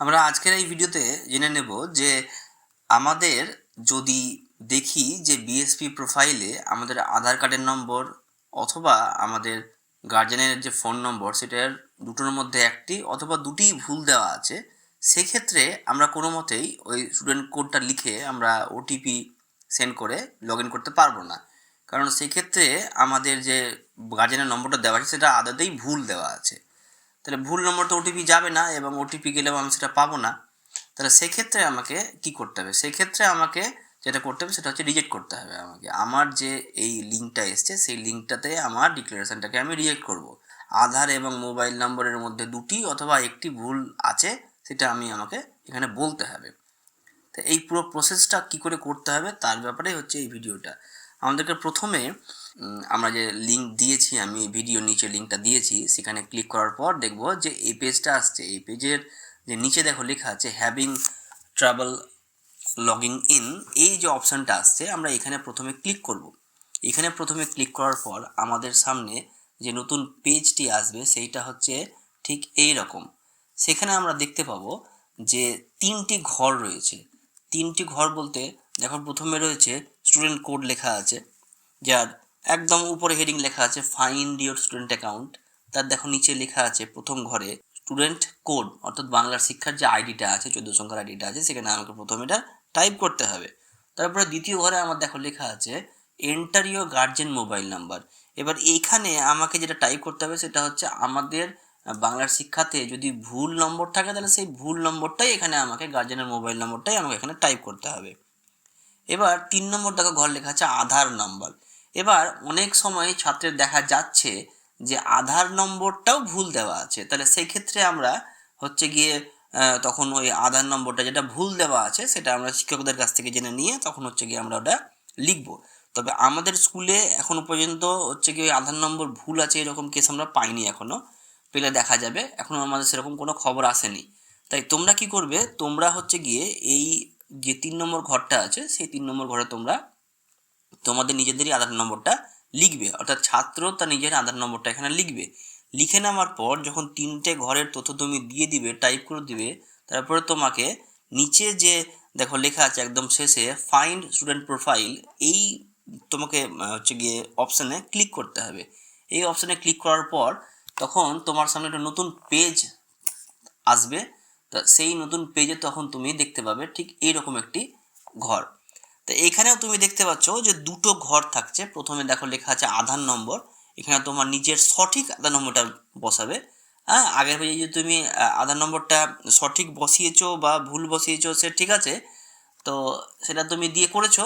আমরা আজকের এই ভিডিওতে জেনে নেব যে আমাদের যদি দেখি যে বিএসপি প্রোফাইলে আমাদের আধার কার্ডের নম্বর অথবা আমাদের গার্জেনের যে ফোন নম্বর সেটার দুটোর মধ্যে একটি অথবা দুটি ভুল দেওয়া আছে, সেক্ষেত্রে আমরা কোনো মতেই ওই স্টুডেন্ট কোডটা লিখে আমরা ওটিপি সেন্ড করে লগ ইন করতে পারব না। কারণ সেক্ষেত্রে আমাদের যে গার্জেনের নম্বরটা দেওয়া আছে, সেটা আদাতেই ভুল দেওয়া আছে। তাহলে ভুল নম্বর তো ওটিপি যাবে না এবং ওটিপি গেলেও আমি সেটা পাবো না। তাহলে সেক্ষেত্রে আমাকে কি করতে হবে? সেক্ষেত্রে আমাকে যেটা করতে হবে সেটা হচ্ছে রিজেক্ট করতে হবে আমাকে। আমার যে এই লিঙ্কটা এসছে, সেই লিঙ্কটাতে আমার ডিক্লারেশনটাকে আমি রিজেক্ট করব। আধার এবং মোবাইল নম্বরের মধ্যে দুটি অথবা একটি ভুল আছে, সেটা আমি আমাকে এখানে বলতে হবে। তো এই পুরো প্রসেসটা কি করে করতে হবে, তার ব্যাপারে হচ্ছে এই ভিডিওটা আমাদেরকে প্রথমে আমরা যে লিঙ্ক দিয়েছি, আমি ভিডিও নিচে লিঙ্কটা দিয়েছি, সেখানে ক্লিক করার পর দেখব যে এই পেজটা আসছে। এই পেজের যে নিচে দেখো লেখা আছে হ্যাভিং ট্রাভেল লগিং ইন এই যে অপশানটা আসছে, আমরা এখানে প্রথমে ক্লিক করব। এখানে প্রথমে ক্লিক করার পর আমাদের সামনে যে নতুন পেজটি আসবে, সেইটা হচ্ছে ঠিক এই রকম। সেখানে আমরা দেখতে পাবো যে তিনটি ঘর রয়েছে। তিনটি ঘর বলতে দেখো প্রথমে রয়েছে স্টুডেন্ট কোড লেখা আছে, যার একদম উপরে হেডিং লেখা আছে ফাইন্ড ইওর স্টুডেন্ট অ্যাকাউন্ট তার দেখো নিচে লেখা আছে, প্রথম ঘরে স্টুডেন্ট কোড অর্থাৎ বাংলার শিক্ষার যে আইডিটা আছে, চোদ্দ সংখ্যার আইডিটা আছে, সেখানে আমাকে প্রথমে এটা টাইপ করতে হবে। তারপরে দ্বিতীয় ঘরে আমার দেখো লেখা আছে enter your guardian mobile number এবার এইখানে আমাকে যেটা টাইপ করতে হবে, সেটা হচ্ছে আমাদের বাংলার শিক্ষাতে যদি ভুল নম্বর থাকে, তাহলে সেই ভুল নম্বরটাই এখানে আমাকে গার্জেনের মোবাইল নম্বরটাই আমাকে এখানে টাইপ করতে হবে। এবার তিন নম্বর দেখো ঘর লেখা আছে আধার নম্বর এবার অনেক সময় ছাত্রের দেখা যাচ্ছে যে আধার নম্বরটাও ভুল দেওয়া আছে। তাহলে সেই ক্ষেত্রে আমরা হচ্ছে গিয়ে তখন ওই আধার নম্বরটা যেটা ভুল দেওয়া আছে, সেটা আমরা শিক্ষকদের কাছ থেকে জেনে নিয়ে তখন হচ্ছে গিয়ে আমরা ওটা লিখব। তবে আমাদের স্কুলে এখনও পর্যন্ত হচ্ছে গিয়ে ওই আধার নম্বর ভুল আছে এরকম কেস আমরা পাইনি এখনও। পেলে দেখা যাবে, এখনও আমাদের সেরকম কোনো খবর আসেনি। তাই তোমরা কি করবে, তোমরা হচ্ছে গিয়ে এই যে তিন নম্বর ঘরটা আছে, সেই তিন নম্বর ঘরে তোমরা তোমাদের নিজেদেরই আধার নম্বরটা লিখবে। অর্থাৎ ছাত্র তার নিজের আধার নম্বরটা এখানে লিখবে। লিখে নেওয়ার পর যখন তিনটে ঘরের তথ্য তুমি দিয়ে দিবে টাইপ করে দিবে, তারপরে তোমাকে নিচে যে, দেখো লেখা আছে একদম শেষে ফাইন্ড স্টুডেন্ট প্রোফাইল এই তোমাকে হচ্ছে গিয়ে অপশানে ক্লিক করতে হবে। এই অপশানে ক্লিক করার পর তখন তোমার সামনে একটা নতুন পেজ আসবে। তা সেই নতুন পেজে তখন তুমি দেখতে পাবে ঠিক এইরকম একটি ঘর। তো এখানেও তুমি দেখতে পাচ্ছ যে দুটো ঘর থাকছে। প্রথমে দেখো লেখা আছে আধার নম্বর। এখানে তোমার নিজের সঠিক আধার নম্বরটা বসাবে। হ্যাঁ আগের পেজে যদি তুমি আধার নম্বরটা সঠিক বসিয়েছো বা ভুল বসিয়েছো, সে ঠিক আছে। তো সেটা তুমি দিয়ে করেছ।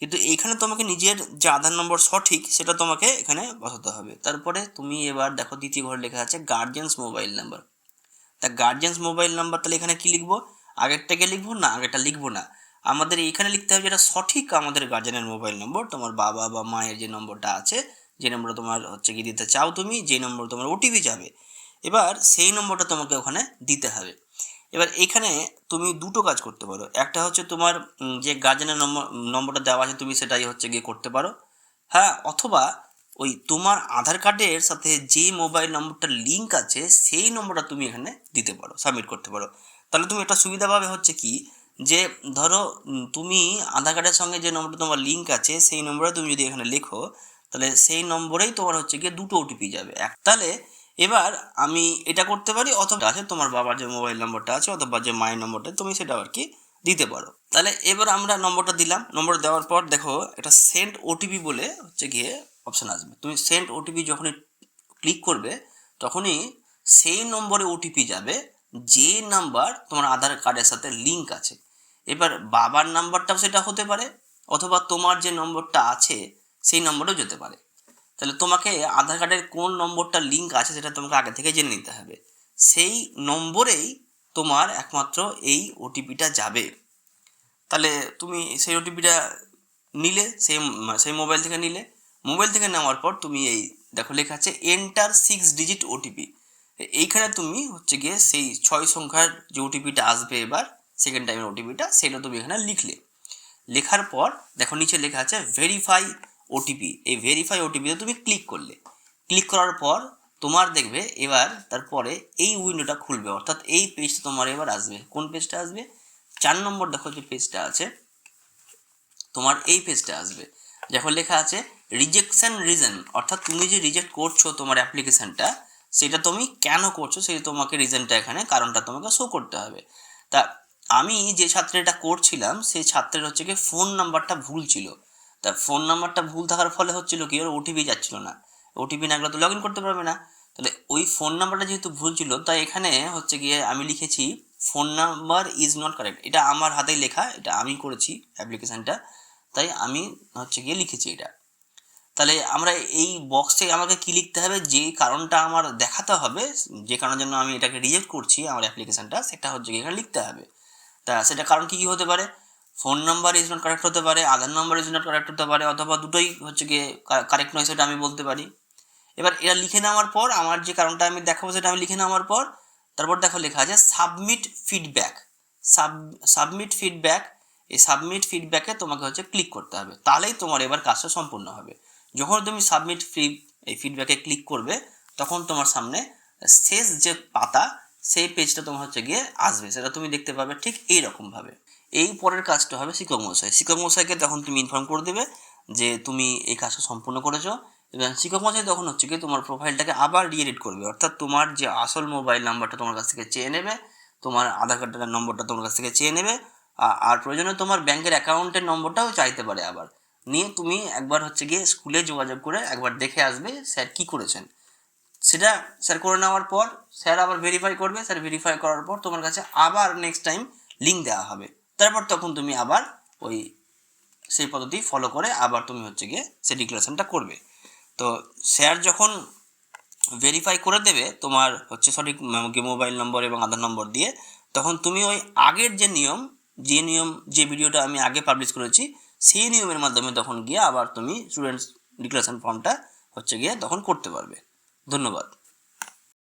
কিন্তু এইখানে তোমাকে নিজের যে আধার নম্বর সঠিক, সেটা তোমাকে এখানে বসাতে হবে। তারপরে তুমি এবার দেখো দ্বিতীয় ঘরে লেখা আছে গার্জেন্স মোবাইল নাম্বার তা গার্জেন্স মোবাইল নাম্বার তাহলে এখানে কি লিখব? আগেরটাকে লিখব না? আগেরটা লিখব না। আমাদের এইখানে লিখতে হবে যেটা সঠিক আমাদের গার্জেনের মোবাইল নম্বর তোমার বাবা বা মায়ের যে নম্বরটা আছে, যে নম্বর তোমার হচ্ছে কি দিতে চাও তুমি, যে নম্বর তোমার ওটিপি যাবে, এবার সেই নম্বরটা তোমাকে ওখানে দিতে হবে। এবার এখানে তুমি দুটো কাজ করতে পারো, একটা হচ্ছে তোমার যে গার্জেনের নম্বর নম্বরটা দেওয়া আছে তুমি সেটাই হচ্ছে গিয়ে করতে পারো। হ্যাঁ অথবা ওই তোমার আধার কার্ডের সাথে যে মোবাইল নম্বরটা লিঙ্ক আছে, সেই নম্বরটা তুমি এখানে দিতে পারো সাবমিট করতে পারো। তাহলে তুমি একটা সুবিধা পাবে হচ্ছে কি যে ধরো তুমি আধার কার্ডের সঙ্গে যে নম্বরটা তোমার লিঙ্ক আছে, সেই নম্বরে তুমি যদি এখানে লেখো, তাহলে সেই নম্বরেই তোমার হচ্ছে গিয়ে দুটো ওটিপি যাবে। এক, তাহলে এবার আমি এটা করতে পারি, অথবা আছে তোমার বাবার যে মোবাইল নম্বরটা আছে, অথবা যে মায়ের নম্বরটা তুমি সেটা আর কি দিতে পারো। তাহলে এবার আমরা নম্বরটা দিলাম। নম্বর দেওয়ার পর দেখো, এটা সেন্ট ওটিপি বলে হচ্ছে গিয়ে অপশান আসবে। তুমি সেন্ট ওটিপি যখনই ক্লিক করবে, তখনই সেই নম্বরে ওটিপি যাবে, যে নাম্বার তোমার আধার কার্ডের সাথে লিঙ্ক আছে। এবার বাবার নাম্বারটাও সেটা হতে পারে, অথবা তোমার যে নম্বরটা আছে, সেই নম্বরেও যেতে পারে। তাহলে তোমাকে আধার কার্ডের কোন নম্বরটা লিঙ্ক আছে সেটা তোমাকে আগে থেকে জেনে নিতে হবে। সেই নম্বরেই তোমার একমাত্র এই ওটিপিটা যাবে। তাহলে তুমি সেই ওটিপিটা নিলে, সেই সেই মোবাইল থেকে নিলে। মোবাইল থেকে নেওয়ার পর তুমি এই দেখো লেখা আছে এন্টার সিক্স ডিজিট ওটিপি এইখানে তুমি হচ্ছে গিয়ে সেই ছয় সংখ্যার যে ওটিপিটা আসবে এবার সেকেন্ড টাইমের ওটিপিটা সেটা তুমি এখানে লিখলে। লেখার পর, দেখো নিচে লেখা আছে ভেরিফাই ওটিপি এই ভেরিফাই ওটিপিতে তুমি ক্লিক করলে। ক্লিক করার পর, তোমার দেখবে এবার তারপরে এই উইন্ডোটা খুলবে। অর্থাৎ এই পেজটা তোমার এবার আসবে। কোন পেজটা আসবে? চার নম্বর দেখো যে পেজটা আছে, তোমার এই পেজটা আসবে। যখন লেখা আছে রিজেকশন রিজন অর্থাৎ তুমি যে রিজেক্ট করছ তোমার অ্যাপ্লিকেশনটা সেটা তুমি কেন করছ? সেই তোমাকে রিজনটা এখানে, কারণটা তোমাকে শো করতে হবে। তা আমি যে ছাত্রের এটা করছিলাম, সেই ছাত্রের হচ্ছে কি ফোন নাম্বারটা ভুল ছিল। তা ফোন নাম্বারটা ভুল থাকার ফলে হচ্ছিল কি, ওর ওটিপি যাচ্ছিল না। ওটিপি না গেলে তো লগ ইন করতে পারবে না। তাহলে ওই ফোন নাম্বারটা যেহেতু ভুল ছিল তাই এখানে হচ্ছে গিয়ে আমি লিখেছি phone number is not correct এটা আমার হাতেই লেখা, এটা আমি করেছি অ্যাপ্লিকেশানটা তাই আমি হচ্ছে গিয়ে লিখেছি এটা। তাহলে আমরা এই বক্সে আমাকে কি লিখতে হবে? যে কারণটা আমার দেখাতে হবে, যে কারণের জন্য আমি এটাকে রিজেক্ট করছি, আমার অ্যাপ্লিকেশানটা সেটা হচ্ছে গিয়ে এখানে লিখতে হবে। তা সেটা কারণ কি কি হতে পারে? Phone number is not correct হতে পারে Aadhaar number is not correct হতে পারে, অথবা দুটোই হচ্ছে গিয়ে কারেক্ট নয় সেটা আমি বলতে পারি। এবার এটা লিখে নেওয়ার পর, আমার যে কারণটা আমি দেখাবো সেটা আমি লিখে নেওয়ার পর, তারপর দেখো লেখা আছে submit feedback sub submit feedback এই সাবমিট ফিডব্যাকে তোমাকে হচ্ছে ক্লিক করতে হবে। তাহলেই তোমার এবার কাজটা সম্পূর্ণ হবে। যখন তুমি সাবমিট ফি এই ফিডব্যাকে ক্লিক করবে, তখন তোমার সামনে শেষ যে পাতা সেই পেজটা তোমার হচ্ছে গিয়ে আসবে। সেটা তুমি দেখতে পাবে ঠিক এই রকমভাবে এই পরের কাজটা হবে শিক্ষক মশাই শিক্ষক মশাইকে তখন তুমি ইনফর্ম করে দেবে যে তুমি এই কাজটা সম্পূর্ণ করেছ এবং শিক্ষক মশাই তখন হচ্ছে গিয়ে তোমার প্রোফাইলটাকে আবার রিএডিট করবে। অর্থাৎ তোমার যে আসল মোবাইল নাম্বারটা তোমার কাছ থেকে চেয়ে নেবে, তোমার আধার কার্ডের নম্বরটা তোমার কাছ থেকে চেয়ে নেবে আর প্রয়োজনে তোমার ব্যাংকের অ্যাকাউন্টের নম্বরটাও চাইতে পারে আবার। নিয়ে তুমি একবার হচ্ছে গিয়ে স্কুলে যোগাযোগ করে একবার দেখে আসবে স্যার কি করেছেন। সেটা স্যার করে নেওয়ার পর স্যার আবার ভেরিফাই করবে স্যার ভেরিফাই করার পর তোমার কাছে আবার নেক্সট টাইম লিঙ্ক দেওয়া হবে। তারপর তখন তুমি আবার ওই সেই পদ্ধতি ফলো করে আবার তুমি হচ্ছে গিয়ে সেই ডিক্লারেশনটা করবে। তো স্যার যখন ভেরিফাই করে দেবে তোমার হচ্ছে সঠিক মোবাইল নম্বর এবং আধার নম্বর দিয়ে, তখন তুমি ওই আগের যে নিয়ম যে নিয়ম, যে ভিডিওটা আমি আগে পাবলিশ করেছি, সেই নিয়মের মাধ্যমে তখন গিয়ে আবার তুমি স্টুডেন্টস ডিক্লারেশন ফর্মটা হচ্ছে গিয়ে তখন করতে পারবে। ধন্যবাদ।